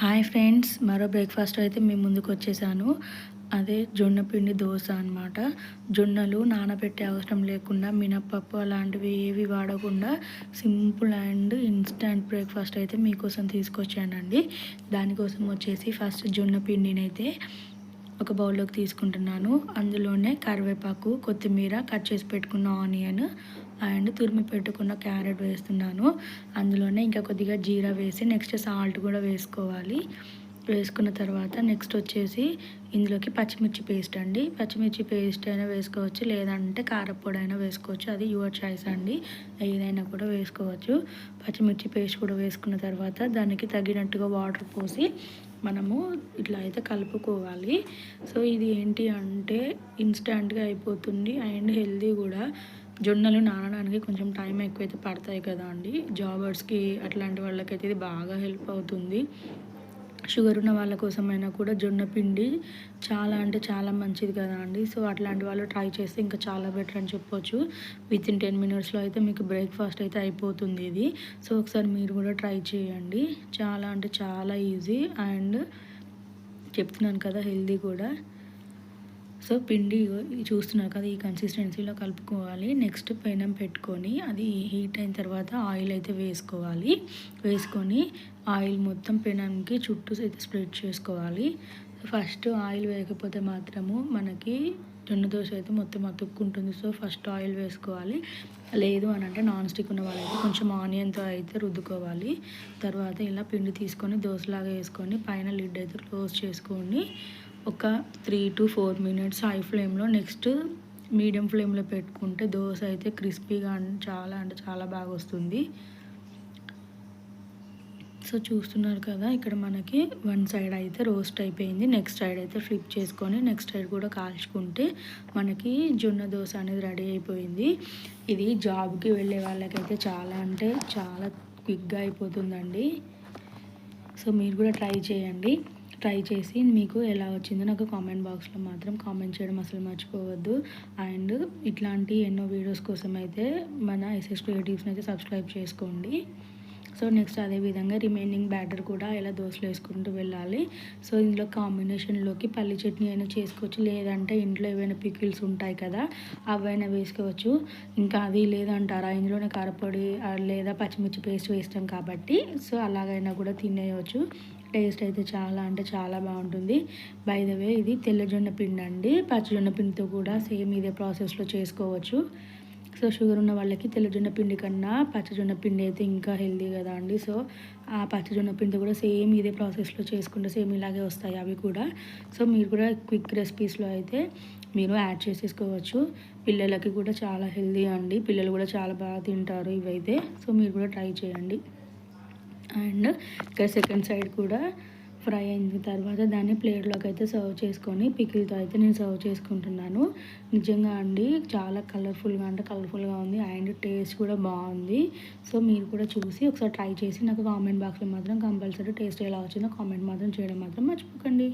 Hi friends మరో breakfast అయితే మేము ముందుకు వచ్చేసాను. అదే జొన్న పిండి దోశ అనమాట జొన్నలు నానబెట్టే అవసరం లేకుండా మినప్పప్పు అలాంటివి ఏవి వాడకుండా సింపుల్ అండ్ ఇన్స్టంట్ బ్రేక్ఫాస్ట్ అయితే మీకోసం తీసుకొచ్చానండి. దానికోసం వచ్చేసి ఫస్ట్ జొన్న పిండిని అయితే ఒక బౌల్లోకి తీసుకుంటున్నాను. అందులోనే కరివేపాకు కొత్తిమీర కట్ చేసి పెట్టుకున్న ఆనియన్ అండ్ తురిమి పెట్టుకున్న క్యారెట్ వేస్తున్నాను. అందులోనే ఇంకా కొద్దిగా జీరా వేసి నెక్స్ట్ సాల్ట్ కూడా వేసుకోవాలి. వేసుకున్న తర్వాత నెక్స్ట్ వచ్చేసి ఇందులోకి పచ్చిమిర్చి పేస్ట్ అండి. పచ్చిమిర్చి పేస్ట్ అయినా వేసుకోవచ్చు లేదంటే కారపొడి అయినా వేసుకోవచ్చు. అది యువర్ చాయిస్ అండి. ఏదైనా కూడా వేసుకోవచ్చు. పచ్చిమిర్చి పేస్ట్ కూడా వేసుకున్న తర్వాత దానికి తగినట్టుగా వాటర్ పోసి మనము ఇట్లా అయితే కలుపుకోవాలి. సో ఇది ఏంటి అంటే ఇన్స్టంట్గా అయిపోతుంది. అండ్ హెల్దీ కూడా. జొన్నలు నానడానికి కొంచెం టైం ఎక్కువైతే పడతాయి కదా అండి. జాబర్స్కి అట్లాంటి వాళ్ళకైతే ఇది బాగా హెల్ప్ అవుతుంది. షుగర్ ఉన్న వాళ్ళ కోసమైనా కూడా జొన్న పిండి చాలా అంటే చాలా మంచిది కదా అండి. సో అట్లాంటి వాళ్ళు ట్రై చేస్తే ఇంకా చాలా బెటర్ అని చెప్పొచ్చు. విత్ ఇన్ టెన్ మినిట్స్లో అయితే మీకు బ్రేక్ఫాస్ట్ అయితే అయిపోతుంది ఇది. సో ఒకసారి మీరు కూడా ట్రై చేయండి. చాలా అంటే చాలా ఈజీ అండ్ చెప్తున్నాను కదా హెల్దీ కూడా. సో పిండి చూస్తున్నారు కదా ఈ కన్సిస్టెన్సీలో కలుపుకోవాలి. నెక్స్ట్ పెనం పెట్టుకొని అది హీట్ అయిన తర్వాత ఆయిల్ అయితే వేసుకోవాలి. వేసుకొని ఆయిల్ మొత్తం పెనంకి చుట్టూ అయితే స్ప్రెడ్ చేసుకోవాలి. ఫస్ట్ ఆయిల్ వేయకపోతే మాత్రము మనకి జొన్న దోశ అయితే మొత్తం అతుక్కుంటుంది. సో ఫస్ట్ ఆయిల్ వేసుకోవాలి. లేదు అని అంటే నాన్ స్టిక్ ఉన్న వాళ్ళైతే కొంచెం ఆనియన్తో అయితే రుద్దుకోవాలి. తర్వాత ఇలా పిండి తీసుకొని దోశలాగా వేసుకొని పైన లిడ్ అయితే క్లోజ్ చేసుకొని ఒక three to four minutes high ఫ్లేమ్లో నెక్స్ట్ మీడియం ఫ్లేమ్లో పెట్టుకుంటే దోశ అయితే క్రిస్పీగా చాలా అంటే చాలా బాగా వస్తుంది. సో చూస్తున్నారు కదా ఇక్కడ మనకి వన్ సైడ్ అయితే రోస్ట్ అయిపోయింది. నెక్స్ట్ సైడ్ అయితే ఫ్లిప్ చేసుకొని నెక్స్ట్ సైడ్ కూడా కాల్చుకుంటే మనకి జొన్న దోశ అనేది రెడీ అయిపోయింది. ఇది జాబ్కి వెళ్ళే వాళ్ళకైతే చాలా అంటే చాలా క్విక్గా అయిపోతుందండి. సో మీరు కూడా ట్రై చేయండి. ట్రై చేసి మీకు ఎలా వచ్చిందో నాకు కామెంట్ బాక్స్లో మాత్రం కామెంట్ చేయడం అసలు మర్చిపోవద్దు. అండ్ ఇట్లాంటి ఎన్నో వీడియోస్ కోసం అయితే మన ఎస్ఎస్ క్రియేటివ్స్ని అయితే సబ్స్క్రైబ్ చేసుకోండి. సో నెక్స్ట్ అదే విధంగా రిమైనింగ్ బ్యాటర్ కూడా ఇలా దోశలు వేసుకుంటూ వెళ్ళాలి. సో ఇందులో కాంబినేషన్లోకి పల్లి చట్నీ అయినా చేసుకోవచ్చు. లేదంటే ఇంట్లో ఏవైనా పికిల్స్ ఉంటాయి కదా అవైనా వేసుకోవచ్చు. ఇంకా అది లేదంటారా? ఇందులోనే కారపొడి లేదా పచ్చిమిర్చి పేస్ట్ వేస్తాం కాబట్టి. సో అలాగైనా కూడా తినేయవచ్చు టేస్ట్ అయితే చాలా అంటే చాలా బాగుంటుంది. బై ద వే ఇది తెల్లజొన్న పిండి అండి. పచ్చజొన్న పిండితో కూడా సేమ్ ఇదే ప్రాసెస్లో చేసుకోవచ్చు. సో షుగర్ ఉన్న వాళ్ళకి తెల్లజొన్న పిండి కన్నా పచ్చజొన్న పిండి అయితే ఇంకా హెల్దీ కదా అండి. సో ఆ పచ్చజొన్న పిండి కూడా సేమ్ ఇదే ప్రాసెస్లో చేసుకుంటే సేమ్ ఇలాగే వస్తాయి అవి కూడా. సో మీరు కూడా క్విక్ రెసిపీస్లో అయితే మీరు యాడ్ చేసేసుకోవచ్చు. పిల్లలకి కూడా చాలా హెల్దీ అండి. పిల్లలు కూడా చాలా బాగా తింటారు ఇవైతే. సో మీరు కూడా ట్రై చేయండి. అండ్ ఇక్కడ సెకండ్ సైడ్ కూడా ఫ్రై అయిన తర్వాత దాన్ని ప్లేట్లోకి అయితే సర్వ్ చేసుకొని పికిల్తో అయితే నేను సర్వ్ చేసుకుంటున్నాను. నిజంగా అండి చాలా కలర్ఫుల్గా అంటే కలర్ఫుల్గా ఉంది అండ్ టేస్ట్ కూడా బాగుంది. సో మీరు కూడా చూసి ఒకసారి ట్రై చేసి నాకు కామెంట్ బాక్స్లో మాత్రం కంపల్సరీ టేస్ట్ ఎలా వచ్చిందో కామెంట్ మాత్రం చేయడం మాత్రం మర్చిపోకండి.